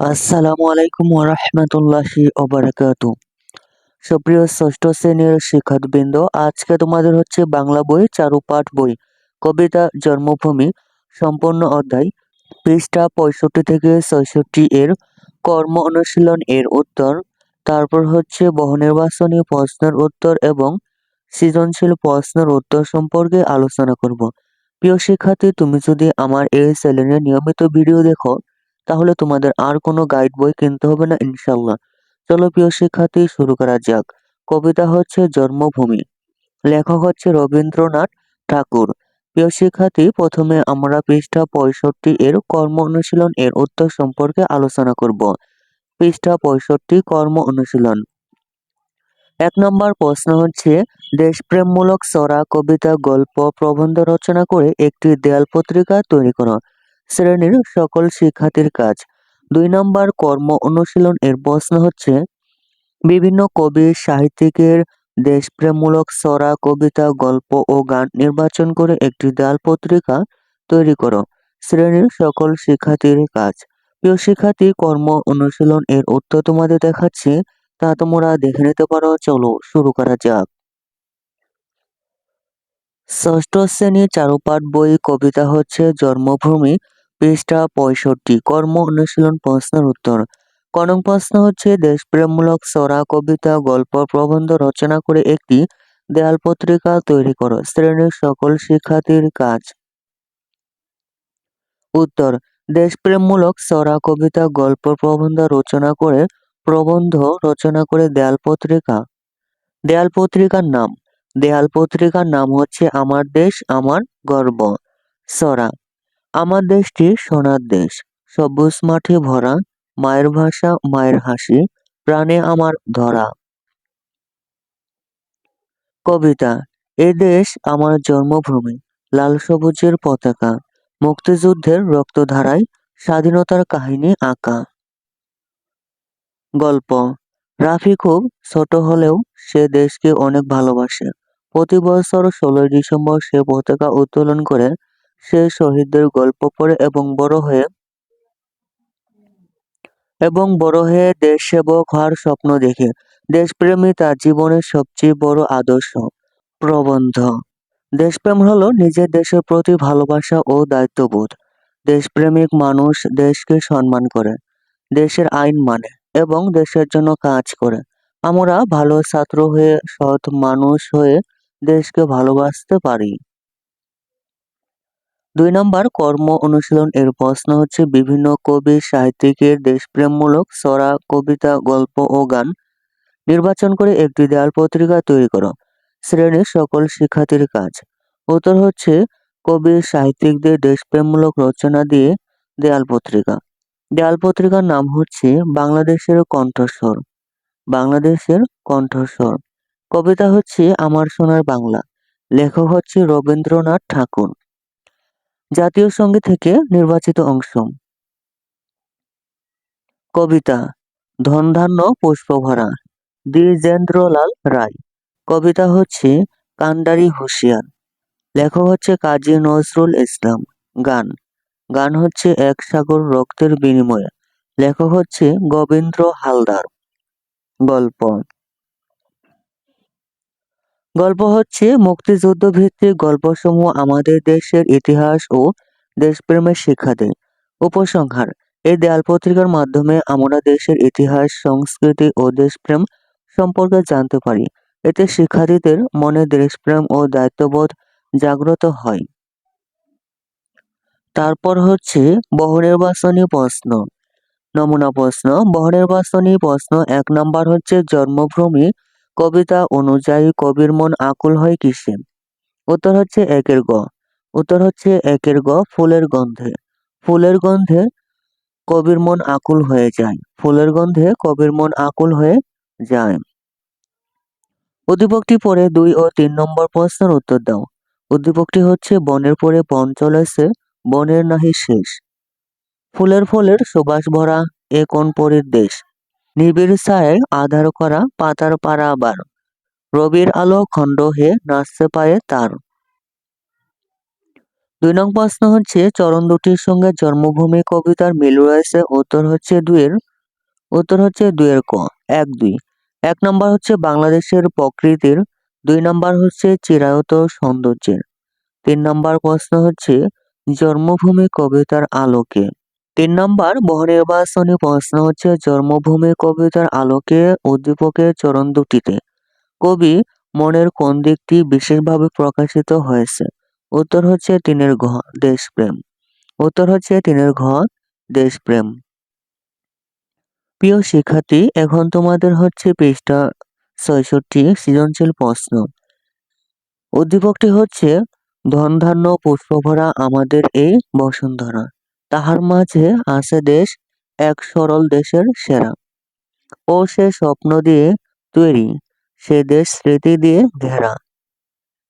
আসসালামু আলাইকুম ওরহমতুল্লাহি ওবরাকাত সুপ্রিয় ষষ্ঠ শ্রেণির শিক্ষার্থীবৃন্দ, আজকে তোমাদের হচ্ছে বাংলা বই, চারুপাঠ বই, কবিতা, জন্মভূমি, সম্পূর্ণ অধ্যায়, পৃষ্ঠা পঁয়ষট্টি থেকে ছয়ষট্টি এর কর্ম অনুশীলন এর উত্তর, তারপর হচ্ছে বহুনির্বাচনী প্রশ্নের উত্তর এবং সৃজনশীল প্রশ্নের উত্তর সম্পর্কে আলোচনা করব। প্রিয় শিক্ষার্থী, তুমি যদি আমার এই চ্যানেলে নিয়মিত ভিডিও দেখো তাহলে তোমাদের আর কোনো গাইড বই কিনতে হবে না ইনশাল্লাহ চলো প্রিয় শিক্ষার্থী, শুরু করা যাক। কবিতা হচ্ছে জন্মভূমি, লেখক হচ্ছে রবীন্দ্রনাথ ঠাকুর। প্রিয় শিক্ষার্থী, প্রথমে আমরা পৃষ্ঠা পঁয়ষট্টি এর কর্ম অনুশীলন এর উত্তর সম্পর্কে আলোচনা করব। পৃষ্ঠা পঁয়ষট্টি, কর্ম অনুশীলন। এক নম্বর প্রশ্ন হচ্ছে, দেশপ্রেমমূলক সরা, কবিতা, গল্প, প্রবন্ধ রচনা করে একটি দেয়াল পত্রিকা তৈরি করো। শ্রেণির সকল শিক্ষার্থীর কাজ। দুই নম্বর কর্ম অনুশীলন এর প্রশ্ন হচ্ছে, বিভিন্ন কবি সাহিত্যিকের দেশপ্রেমমূলক সরা কবিতা, গল্প ও গান নির্বাচন করে একটি দেয়াল পত্রিকা তৈরি করো। শ্রেণির সকল শিক্ষার্থীর কাজ। প্রিয় শিক্ষার্থী, কর্ম অনুশীলন এর উত্তর তোমাদের দেখাচ্ছি, তা তোমরা দেখে নিতে পারো। চলো শুরু করা যাক। ষষ্ঠ শ্রেণি চারুপাঠ বই কবিতা হচ্ছে জন্মভূমি। পৃষ্ঠা পঁয়ষট্টি, কর্ম অনুশীলন প্রশ্নের উত্তর। কনক প্রশ্ন হচ্ছে, দেশপ্রেমমূলক সরা কবিতা, গল্প, প্রবন্ধ রচনা করে একটি দেয়াল পত্রিকা তৈরি করো। শ্রেণির সকল শিক্ষার্থীর কাজ। উত্তর, দেশপ্রেমমূলক সরা কবিতা, গল্প, প্রবন্ধ রচনা করে, প্রবন্ধ রচনা করে দেয়াল পত্রিকা। দেয়াল পত্রিকার নাম। দেয়াল পত্রিকার নাম হচ্ছে, আমার দেশ, আমার গর্ব। সরা আমার দেশটি সোনার দেশ। সবুজ মাঠে ভরা, মায়ের ভাষা, মায়ের হাসি, প্রাণে আমার ধরা। কবিতা, এ দেশ আমার জন্মভূমি, লাল সবুজের পতাকা, মুক্তিযুদ্ধের রক্তধারায় স্বাধীনতার কাহিনী আঁকা। গল্প, রাফি খুব ছোট হলেও সে দেশকে অনেক ভালোবাসে। প্রতি বছর ষোলোই ডিসেম্বর সে পতাকা উত্তোলন করে সে শহীদদের গল্প পড়ে এবং বড় হয়ে এবং বড় হয়ে দেশ সেবক হওয়ার স্বপ্ন দেখে। দেশপ্রেমী তার জীবনের সবচেয়ে বড় আদর্শ, প্রবন্ধ। দেশপ্রেম হলো নিজের দেশের প্রতি ভালোবাসা ও দায়িত্ববোধ। দেশপ্রেমিক মানুষ দেশকে সম্মান করে, দেশের আইন মানে এবং দেশের জন্য কাজ করে। আমরা ভালো ছাত্র হয়ে সৎ মানুষ হয়ে দেশকে ভালোবাসতে পারি। দুই নম্বর কর্ম অনুশীলন এর প্রশ্ন হচ্ছে বিভিন্ন কবি, সাহিত্যিকের দেশপ্রেমমূলক সরা কবিতা, গল্প ও গান নির্বাচন করে একটি দেয়াল পত্রিকা তৈরি করো। শ্রেণির সকল শিক্ষার্থীর কাজ। উত্তর হচ্ছে কবি, সাহিত্যিকদের দেশপ্রেমমূলক রচনা দিয়ে দেয়াল পত্রিকা। দেয়াল পত্রিকার নাম হচ্ছে বাংলাদেশের কণ্ঠস্বর। বাংলাদেশের কণ্ঠস্বর। কবিতা হচ্ছে আমার সোনার বাংলা। লেখক হচ্ছে রবীন্দ্রনাথ ঠাকুর। জাতীয় সংগীত থেকে নির্বাচিত অংশ। কবিতা, ধনধান্য পুষ্পভরা, দ্বিজেন্দ্রলাল রায়। কবিতা হচ্ছে কান্ডারি হুঁশিয়ার। লেখক হচ্ছে কাজী নজরুল ইসলাম। গান গান হচ্ছে এক সাগর রক্তের বিনিময়ে। লেখক হচ্ছে গোবিন্দ্র হালদার। গল্প গল্প হচ্ছে মুক্তিযুদ্ধ ভিত্তিক গল্পসমূহ আমাদের দেশের ইতিহাস ও দেশপ্রেমের শিক্ষা দেয় উপসংহার। এই দেয়াল পত্রিকার মাধ্যমে আমরা দেশের ইতিহাস, সংস্কৃতি ও দেশপ্রেম সম্পর্কে জানতে পারি। এতে শিক্ষার্থীদের মনে দেশপ্রেম ও দায়িত্ববোধ জাগ্রত হয়। তারপর হচ্ছে বহুনির্বাচনী প্রশ্ন। নমুনা প্রশ্ন, বহুনির্বাচনী প্রশ্ন এক নম্বর হচ্ছে জন্মভূমি কবিতা অনুযায়ী কবির মন আকুল হয় কিসে? উত্তর হচ্ছে একের গ। উত্তর হচ্ছে একের গ, ফুলের গন্ধে। ফুলের গন্ধে কবির মন আকুল হয়ে যায়। ফুলের গন্ধে কবির মন আকুল হয়ে যায়। উদ্দীপকটি পরে দুই ও তিন নম্বর প্রশ্নের উত্তর দাও। উদ্দীপকটি হচ্ছে, বনের পরে বন চলেছে, বনের নাহি শেষ। ফুলের ফলের সুবাস ভরা এ কোন পরীর দেশ? নিবিড় ছায় আধার করা পাতার পাড়া আবার। রবির আলো খণ্ড হে নাচতে পায়ে তার। দুই নং প্রশ্ন হচ্ছে, চরণ দুটির সঙ্গে জন্মভূমি কবিতার মিল রয়েছে। উত্তর হচ্ছে দুইয়ের, উত্তর হচ্ছে দুইয়ের ক, এক, দুই। এক নম্বর হচ্ছে বাংলাদেশের প্রকৃতির, দুই নম্বর হচ্ছে চিরায়ত সৌন্দর্যের। তিন নম্বর প্রশ্ন হচ্ছে, জন্মভূমি কবিতার আলোকে। তিন নম্বর বহুনির্বাচনী প্রশ্ন হচ্ছে জন্মভূমি কবিতার আলোকে উদ্দীপকের চরণ দুটিতে। কবি মনের কোন দিকটি বিশেষভাবে প্রকাশিত হয়েছে? উত্তর হচ্ছে তিনের ঘ, দেশপ্রেম। উত্তর হচ্ছে তিনের ঘ, দেশপ্রেম। প্রিয় শিক্ষার্থী, এখন তোমাদের হচ্ছে পৃষ্ঠা ছয়ষট্টি, সৃজনশীল প্রশ্ন। উদ্দীপকটি হচ্ছে, ধনধান্য পুষ্পভরা আমাদের এই বসুন্ধরা। তাহার মাঝে আছে দেশ, এক সরল দেশের সেরা। ও সে স্বপ্ন দিয়ে তৈরি, সে দেশ স্মৃতি দিয়ে ঘেরা।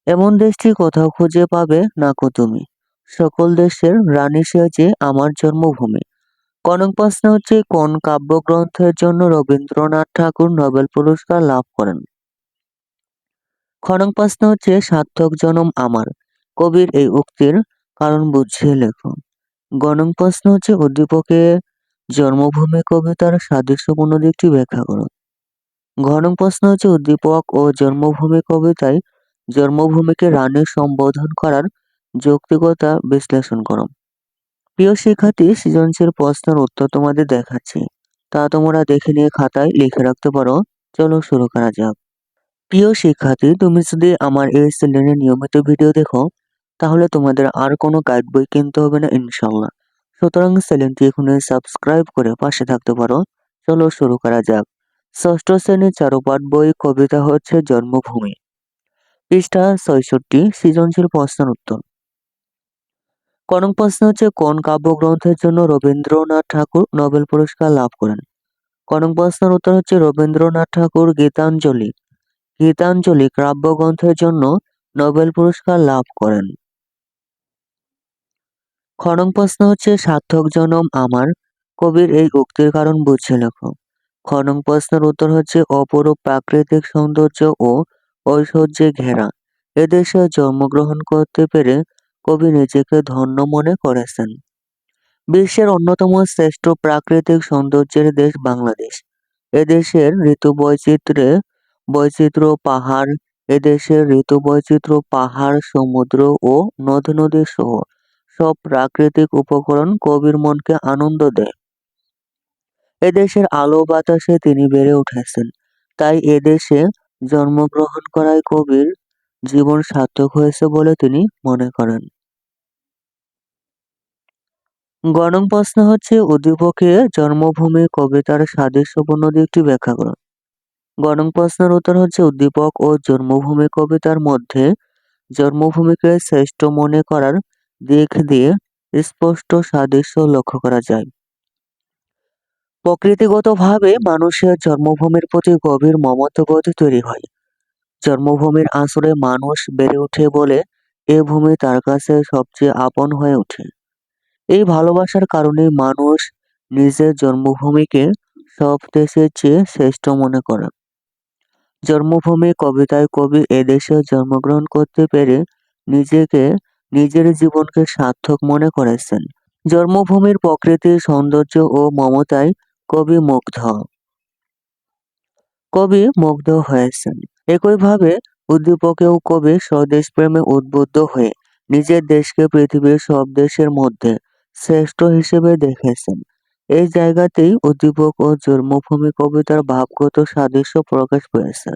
এমন দেশটি কোথাও খুঁজে পাবে নাকো তুমি। সকল দেশের রানী সেজে আমার জন্মভূমি। কনক প্রশ্ন হচ্ছে, কোন কাব্যগ্রন্থের জন্য রবীন্দ্রনাথ ঠাকুর নোবেল পুরস্কার লাভ করেন? খনক প্রশ্ন হচ্ছে, সার্থক জনম আমার। কবির এই উক্তির কারণ বুঝিয়ে লেখো। গণং প্রশ্ন হচ্ছে, উদ্দীপকে জন্মভূমি কবিতার সাদৃশ্যপূর্ণ দিকটি ব্যাখ্যা করো। ঘনং প্রশ্ন হচ্ছে, উদ্দীপক ও জন্মভূমি কবিতায় জন্মভূমিকে রানী সম্বোধন করার যৌক্তিকতা বিশ্লেষণ করো। প্রিয় শিক্ষার্থী, সৃজনশীল প্রশ্নের উত্তর তোমাদের দেখাচ্ছি। তা তোমরা দেখে নিয়ে খাতায় লিখে রাখতে পারো। চলো শুরু করা যাক। প্রিয় শিক্ষার্থী, তুমি যদি আমার এই চ্যানেলে নিয়মিত ভিডিও দেখো তাহলে তোমাদের আর কোনো গাইড বই কিনতে হবে না ইনশাল্লাহ সুতরাং চ্যানেলটি এখনই সাবস্ক্রাইব করে পাশে থাকতে পারো। চলো শুরু করা যাক। ষষ্ঠ শ্রেণির চারুপাঠ বই কবিতা হচ্ছে জন্মভূমি। পৃষ্ঠা ছয়ষট্টি, সৃজনশীল প্রশ্নের উত্তর। কনক প্রশ্ন হচ্ছে, কোন কাব্যগ্রন্থের জন্য রবীন্দ্রনাথ ঠাকুর নোবেল পুরস্কার লাভ করেন? কনক প্রশ্নের উত্তর হচ্ছে, রবীন্দ্রনাথ ঠাকুর গীতাঞ্জলি। গীতাঞ্জলি কাব্যগ্রন্থের জন্য নোবেল পুরস্কার লাভ করেন। খনং প্রশ্ন হচ্ছে, সার্থক জনম আমার? কবির এই উক্তির কারণ বুঝছে লেখো। খনং প্রশ্নের উত্তর হচ্ছে, অপরূপ প্রাকৃতিক সৌন্দর্য ও ঐশ্বর্যে ঘেরা। এদেশে জন্মগ্রহণ করতে পেরে কবি নিজেকে ধন্য মনে করেছেন। বিশ্বের অন্যতম শ্রেষ্ঠ প্রাকৃতিক সৌন্দর্যের দেশ বাংলাদেশ। এদেশের ঋতু বৈচিত্র্যে বৈচিত্র্য পাহাড়, এদেশের ঋতু বৈচিত্র্য পাহাড়, সমুদ্র ও নদ নদী সহ সব প্রাকৃতিক উপকরণ কবির মনকে আনন্দ দেয়। এদেশের আলো বাতাসে তিনি বেড়ে উঠেছেন। তাই এদেশে জন্মগ্রহণ করায় কবির জীবন সার্থক হয়েছে বলে তিনি মনে করেন। গণং প্রশ্ন হচ্ছে উদ্দীপকে জন্মভূমি কবিতার সাদৃশ্যপূর্ণ দিকটি ব্যাখ্যা করুন। গণং প্রশ্নের উত্তর হচ্ছে, উদ্দীপক ও জন্মভূমি কবিতার মধ্যে জন্মভূমিকে শ্রেষ্ঠ মনে করার দিক দিয়ে স্পষ্ট সাদৃশ্য লক্ষ্য করা যায়। প্রকৃতিগতভাবে মানুষের জন্মভূমির প্রতি গভীর মমত্ববোধ তৈরি হয়। জন্মভূমির আসরে মানুষ বেড়ে ওঠে বলে এ ভূমি তার কাছে সবচেয়ে আপন হয়ে ওঠে। এই ভালোবাসার কারণে মানুষ নিজের জন্মভূমিকে সব দেশের চেয়ে শ্রেষ্ঠ মনে করে। জন্মভূমি কবিতায় কবি এদেশে জন্মগ্রহণ করতে পেরে নিজেকে নিজের জীবনকে সার্থক মনে করেছেন। জন্মভূমির প্রকৃতির সৌন্দর্য ও মমতায় কবি মুগ্ধ। কবি মুগ্ধ হয়েছেন। একইভাবে উদ্দীপকেও কবি স্বদেশ প্রেমে উদ্বুদ্ধ হয়ে নিজের দেশকে পৃথিবীর সব দেশের মধ্যে শ্রেষ্ঠ হিসেবে দেখেছেন। এই জায়গাতেই উদ্দীপক ও জন্মভূমি কবিতার ভাবগত সাদৃশ্য প্রকাশ পেয়েছে।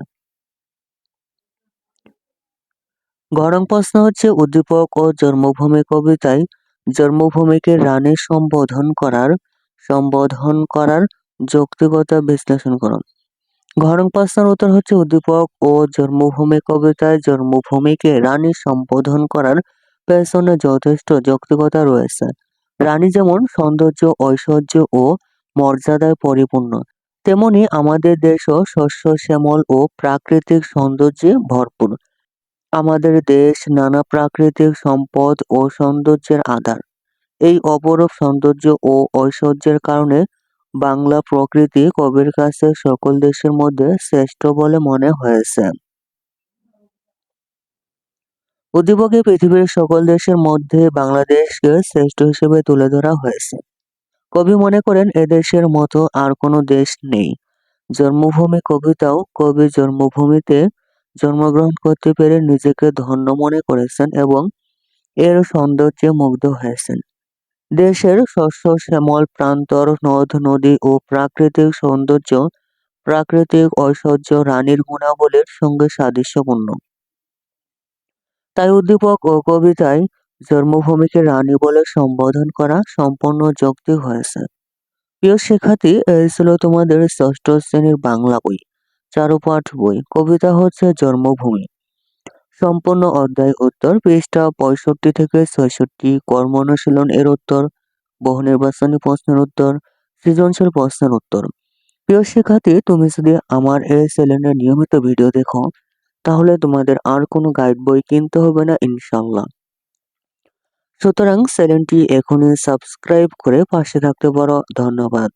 গরম প্রশ্ন হচ্ছে, উদ্দীপক ও জন্মভূমি কবিতায় জন্মভূমিকে রানী সম্বোধন করার সম্বোধন করার যৌক্তিকতা বিশ্লেষণ করুন। ঘরং প্রশ্নের উত্তর হচ্ছে, উদ্দীপক ও জন্মভূমি কবিতায় জন্মভূমিকে রানী সম্বোধন করার পেছনে যথেষ্ট যৌক্তিকতা রয়েছে। রানী যেমন সৌন্দর্য, ঐশ্বর্য ও মর্যাদায় পরিপূর্ণ, তেমনি আমাদের দেশও শস্য, শ্যামল ও প্রাকৃতিক সৌন্দর্যে ভরপুর। আমাদের দেশ নানা প্রাকৃতিক সম্পদ ও সৌন্দর্যের আধার। এই অপরূপ সৌন্দর্য ও ঐশ্বর্যের কারণে বাংলা প্রকৃতি কবির কাছে সকল দেশের মধ্যে শ্রেষ্ঠ বলে মনে হয়েছে। উদ্দীপকে পৃথিবীর সকল দেশের মধ্যে বাংলাদেশকে শ্রেষ্ঠ হিসেবে তুলে ধরা হয়েছে। কবি মনে করেন এদেশের মতো আর কোনো দেশ নেই। জন্মভূমি কবিতাও কবি জন্মভূমিতে জন্মগ্রহণ করতে পেরে নিজেকে ধন্য মনে করেছেন এবং এর সৌন্দর্যে মুগ্ধ হয়েছেন। দেশের শস্য, শ্যামল প্রান্তর, নদ, নদী ও প্রাকৃতিক সৌন্দর্য, প্রাকৃতিক ঐশ্বর্য রানীর গুণাবলীর সঙ্গে সাদৃশ্যপূর্ণ। তাই উদ্দীপক ও কবিতায় জন্মভূমিকে রানী বলে সম্বোধন করা সম্পূর্ণ যৌক্তিক হয়েছে। প্রিয় শিক্ষার্থী, এই ছিল তোমাদের ষষ্ঠ শ্রেণির বাংলা বই। চারুপাঠ বই। কবিতা হচ্ছে জন্মভূমি। সম্পূর্ণ অধ্যায় উত্তর, পৃষ্ঠা পঁয়ষট্টি থেকে ছয়ষট্টি। কর্ম অনুশীলন এর উত্তর বহু নির্বাচনী প্রশ্নের উত্তর, সৃজনশীল প্রশ্নের উত্তর। প্রিয় শিক্ষার্থী, তুমি যদি আমার এই চ্যানেলের নিয়মিত ভিডিও দেখো, তাহলে তোমাদের আর কোনো গাইড বই কিনতে হবে না ইনশাল্লাহ সুতরাং চ্যানেলটি এখনই সাবস্ক্রাইব করে পাশে থাকতে পারো। ধন্যবাদ।